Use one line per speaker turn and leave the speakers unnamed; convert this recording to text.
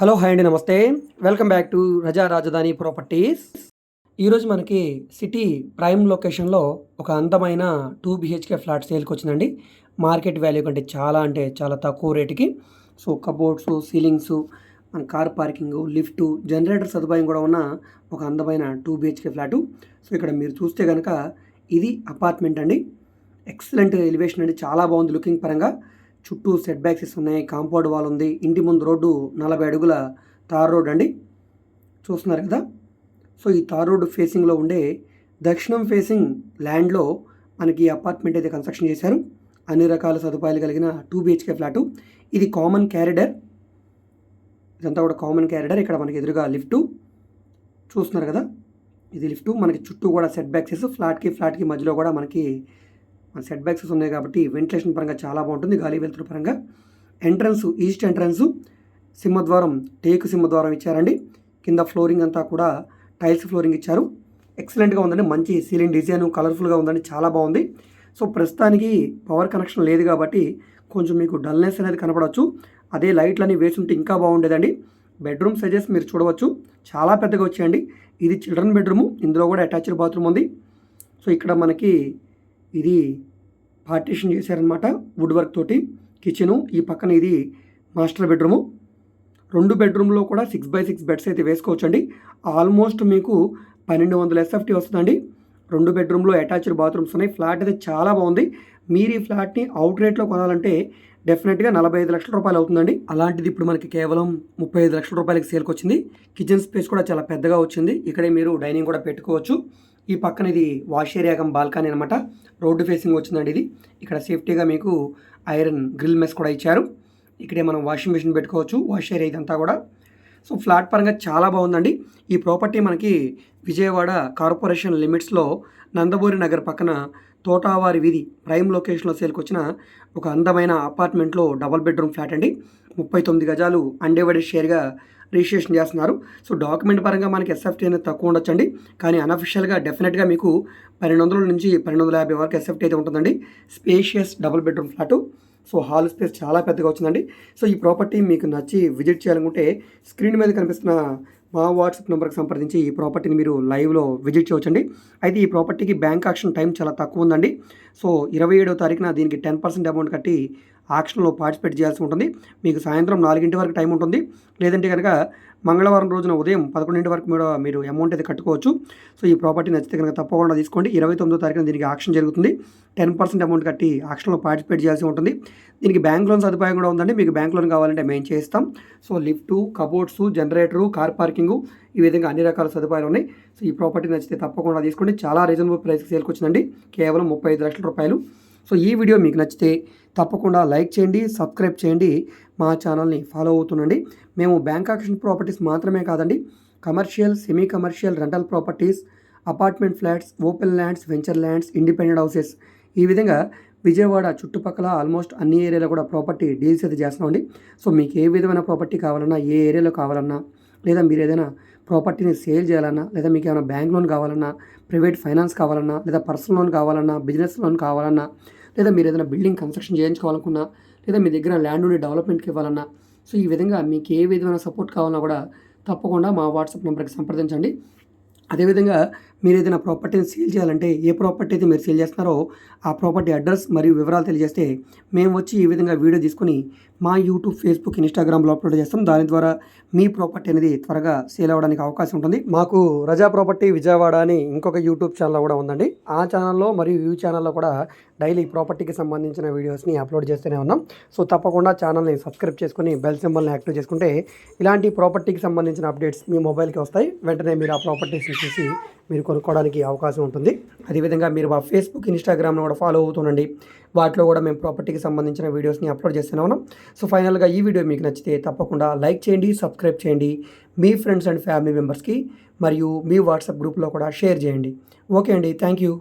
Hello hi అండి నమస్తే. Welcome back to రజా రాజధాని ప్రాపర్టీస్. ఈరోజు మనకి సిటీ ప్రైమ్ లొకేషన్లో ఒక అందమైన టూ బిహెచ్కే ఫ్లాట్ సేల్కి వచ్చిందండి. మార్కెట్ వాల్యూ కంటే చాలా అంటే చాలా తక్కువ రేటుకి. సో కబోర్డ్స్ సీలింగ్స్ మన కార్ పార్కింగ్ లిఫ్ట్ జనరేటర్ సదుపాయం కూడా ఉన్న ఒక అందమైన టూ బిహెచ్కే ఫ్లాటు. సో ఇక్కడ మీరు చూస్తే కనుక ఇది అపార్ట్మెంట్ అండి. ఎక్సలెంట్ ఎలివేషన్ అండి చాలా బాగుంది లుకింగ్ పరంగా. చుట్టూ సెట్ బ్యాక్సెస్ ఉన్నాయి కాంపౌండ్ వాల్ ఉంది ఇంటి ముందు రోడ్డు నలభై అడుగుల తార్ రోడ్ అండి చూస్తున్నారు కదా. సో ఈ తార్ రోడ్డు ఫేసింగ్లో ఉండే దక్షిణం ఫేసింగ్ ల్యాండ్లో మనకి అపార్ట్మెంట్ అయితే కన్స్ట్రక్షన్ చేశారు. అన్ని రకాల సదుపాయాలు కలిగిన టూ బిహెచ్కే ఫ్లాటు ఇది కామన్ క్యారిడర్ ఇదంతా కూడా కామన్ క్యారిడర్ ఇక్కడ మనకి ఎదురుగా లిఫ్టు. చూస్తున్నారు కదా. ఇది లిఫ్టు. మనకి చుట్టూ కూడా సెట్ బ్యాక్సెస్ ఫ్లాట్కి ఫ్లాట్కి మధ్యలో కూడా మనకి సెట్ బ్యాక్స్ ఉన్నాయి కాబట్టి వెంటిలేషన్ పరంగా చాలా బాగుంటుంది గాలి వెలుతురు పరంగా. ఎంట్రన్స్ ఈస్ట్ ఎంట్రన్స్ సింహద్వారం టేకు సింహద్వారం ఇచ్చారండి. కింద ఫ్లోరింగ్ అంతా కూడా టైల్స్ ఫ్లోరింగ్ ఇచ్చారు. ఎక్సలెంట్గా ఉందండి మంచి సీలింగ్ డిజైన్ కలర్ఫుల్గా ఉందండి చాలా బాగుంది. సో ప్రస్తుతానికి పవర్ కనెక్షన్ లేదు కాబట్టి కొంచెం మీకు డల్నెస్ అనేది కనపడవచ్చు. అదే లైట్లని వేసి ఉంటే ఇంకా బాగుండేదండి. బెడ్రూమ్ సైజెస్ మీరు చూడవచ్చు. చాలా పెద్దగా వచ్చాయండి. ఇది చిల్డ్రన్ బెడ్రూము ఇందులో కూడా అటాచ్డ్ బాత్రూమ్ ఉంది. సో ఇక్కడ మనకి ఇది పార్టీషన్ చేశారనమాట వుడ్ వర్క్ తోటి. కిచెను ఈ పక్కన ఇది మాస్టర్ బెడ్రూము. రెండు బెడ్రూమ్లో కూడా సిక్స్ బై సిక్స్ బెడ్స్ అయితే వేసుకోవచ్చండి. ఆల్మోస్ట్ మీకు పన్నెండు వందల ఎస్ఎఫ్టీ వస్తుందండి. రెండు బెడ్రూమ్లో అటాచ్డ్ బాత్రూమ్స్ ఉన్నాయి. ఫ్లాట్ అయితే చాలా బాగుంది. మీరు ఈ ఫ్లాట్ని అవుట్ రేట్లో కొనాలంటే డెఫినెట్గా నలభై ఐదు లక్షల రూపాయలు అవుతుందండి. అలాంటిది ఇప్పుడు మనకి కేవలం ముప్పై ఐదు లక్షల రూపాయలకి సేల్కి వచ్చింది. కిచెన్ స్పేస్ కూడా చాలా పెద్దగా వచ్చింది. ఇక్కడే మీరు డైనింగ్ కూడా పెట్టుకోవచ్చు. ఈ పక్కన ఇది వాష్ ఏరియా కమ్ బాల్కనీ అనమాట రోడ్డు ఫేసింగ్ వచ్చిందండి ఇది. ఇక్కడ సేఫ్టీగా మీకు ఐరన్ గ్రిల్ మెస్ కూడా ఇచ్చారు. ఇక్కడే మనం వాషింగ్ మిషన్ పెట్టుకోవచ్చు. వాష్ ఏరియా ఇదంతా కూడా. సో ఫ్లాట్ పరంగా చాలా బాగుందండి. ఈ ప్రాపర్టీ మనకి విజయవాడ కార్పొరేషన్ లిమిట్స్లో నందమూరి నగర్ పక్కన తోటావారి వీధి ప్రైమ్ లొకేషన్లో సేల్కి వచ్చిన ఒక అందమైన అపార్ట్మెంట్లో డబల్ బెడ్రూమ్ ఫ్లాట్ అండి. ముప్పై తొమ్మిది గజాలు అండేవడి షేర్గా రిజిస్ట్రేషన్ చేస్తున్నారు. సో డాక్యుమెంట్ పరంగా మనకి ఎస్ఎఫ్టీ అనేది తక్కువ ఉండొచ్చండి. కానీ అన్అఫిషియల్గా డెఫినెట్గా మీకు పన్నెండు వందల నుంచి పన్నెండు వందల యాభై వరకు ఎస్ఎఫ్టీ అయితే ఉంటుందండి. Spacious double bedroom flat. So hall space చాలా పెద్దగా వచ్చిందండి. సో ఈ ప్రాపర్టీ మీకు నచ్చి విజిట్ చేయాలనుకుంటే స్క్రీన్ మీద కనిపిస్తున్న మా వాట్సాప్ నెంబర్కి సంప్రదించి ఈ ప్రాపర్టీని మీరు లైవ్లో విజిట్ చేయవచ్చండి. అయితే ఈ ప్రాపర్టీకి బ్యాంక్ ఆక్షన్ టైం చాలా తక్కువ ఉందండి. సో ఇరవై ఏడవ తారీఖున దీనికి టెన్ పర్సెంట్ అమౌంట్ కట్టి ఆక్షన్లో పార్టిసిపేట్ చేయాల్సి ఉంటుంది. మీకు సాయంత్రం నాలుగింటి వరకు టైం ఉంటుంది. లేదంటే కనుక మంగళవారం రోజున ఉదయం పదకొండింటి వరకు మీరు మీరు అమౌంట్ అయితే కట్టుకోవచ్చు. సో ఈ ప్రాపర్టీ నచ్చితే కనుక తప్పకుండా తీసుకోండి. ఇరవై తొమ్మిదో తారీఖున దీనికి ఆక్షన్ జరుగుతుంది. టెన్ పర్సెంట్ అమౌంట్ కట్టి ఆక్షన్లో పార్టిసిపేట్ చేయాల్సి ఉంటుంది. దీనికి బ్యాంక్ లోన్ సదుపాయం కూడా ఉందండి. మీకు బ్యాంక్ లోన్ కావాలంటే మేము చేస్తాం. So lift cupboards generator car parking ఈ విధంగా అన్ని రకాల సదుపాయాలు ఉన్నాయి. సో ఈ ప్రాపర్టీ నచ్చితే తప్పకుండా తీసుకోండి. చాలా రీజనబుల్ ప్రైస్కి సేల్కి వచ్చిందండి. కేవలం ముప్పై ఐదు లక్షల రూపాయలు. సో ఈ వీడియో మీకు నచ్చితే తప్పకుండా లైక్ చేయండి సబ్స్క్రైబ్ చేయండి మా ఛానల్ని ఫాలో అవుతుండండి. మేము బ్యాంక్ ఆక్షన్ ప్రాపర్టీస్ మాత్రమే కాదండి commercial semi commercial rental properties apartment flats open lands venture lands independent houses ఈ విధంగా విజయవాడ చుట్టుపక్కల ఆల్మోస్ట్ అన్ని ఏరియాలో కూడా ప్రాపర్టీ డీల్స్ అయితే చేస్తామండి సో మీకు ఏ విధమైన ప్రాపర్టీ కావాలన్నా ఏ ఏరియాలో కావాలన్నా లేదా మీరు ఏదైనా ప్రాపర్టీని సేల్ చేయాలన్నా లేదా మీకు ఏమైనా బ్యాంక్ లోన్ కావాలన్నా ప్రైవేట్ ఫైనాన్స్ కావాలన్నా లేదా పర్సనల్ లోన్ కావాలన్నా బిజినెస్ లోన్ కావాలన్నా లేదా మీరు ఏదైనా బిల్డింగ్ కన్స్ట్రక్షన్ చేయించుకోవాలనుకున్నా లేదా మీ దగ్గర ల్యాండ్ ఉండి డెవలప్మెంట్కి ఇవ్వాలన్నా సో ఈ విధంగా మీకు ఏ విధమైన సపోర్ట్ కావాలన్నా కూడా తప్పకుండా మా వాట్సాప్ నెంబర్కి సంప్రదించండి. అదేవిధంగా మీరు ఏదైనా ప్రాపర్టీని సేల్ చేయాలంటే ఏ ప్రాపర్టీ అయితే మీరు సేల్ చేస్తున్నారో ఆ ప్రాపర్టీ అడ్రస్ మరియు వివరాలు తెలియజేస్తే మేము వచ్చి ఈ విధంగా వీడియో తీసుకుని మా యూట్యూబ్ ఫేస్బుక్ ఇన్స్టాగ్రామ్లో అప్లోడ్ చేస్తాం. దాని ద్వారా మీ ప్రాపర్టీ అనేది త్వరగా సేల్ అవ్వడానికి అవకాశం ఉంటుంది. మాకు రజా ప్రాపర్టీ విజయవాడ అని ఇంకొక యూట్యూబ్ ఛానల్ కూడా ఉందండి. ఆ ఛానల్లో మరియు ఈ ఛానల్లో కూడా డైలీ ప్రాపర్టీకి సంబంధించిన వీడియోస్ని అప్లోడ్ చేస్తూనే ఉన్నాం. సో తప్పకుండా ఛానల్ని సబ్స్క్రైబ్ చేసుకుని బెల్ సింబల్ని యాక్టివ్ చేసుకుంటే ఇలాంటి ప్రాపర్టీకి సంబంధించిన అప్డేట్స్ మీ మొబైల్కి వస్తాయి. వెంటనే మీరు ఆ ప్రాపర్టీస్ని చేసి మీరు కొనుక్కోవడానికి అవకాశం ఉంటుంది. అదేవిధంగా మీరు మా ఫేస్బుక్ ఇన్స్టాగ్రామ్లో కూడా ఫాలో అవుతుండండి. వాటిలో కూడా మేము ప్రాపర్టీకి సంబంధించిన వీడియోస్ని అప్లోడ్ చేస్తూనే ఉన్నాం. సో ఫైనల్గా ఈ వీడియో మీకు నచ్చితే తప్పకుండా లైక్ చేయండి సబ్స్క్రైబ్ చేయండి. మీ ఫ్రెండ్స్ అండ్ ఫ్యామిలీ మెంబర్స్కి మరియు మీ వాట్సాప్ గ్రూప్లో కూడా షేర్ చేయండి. ఓకే అండి థ్యాంక్ యూ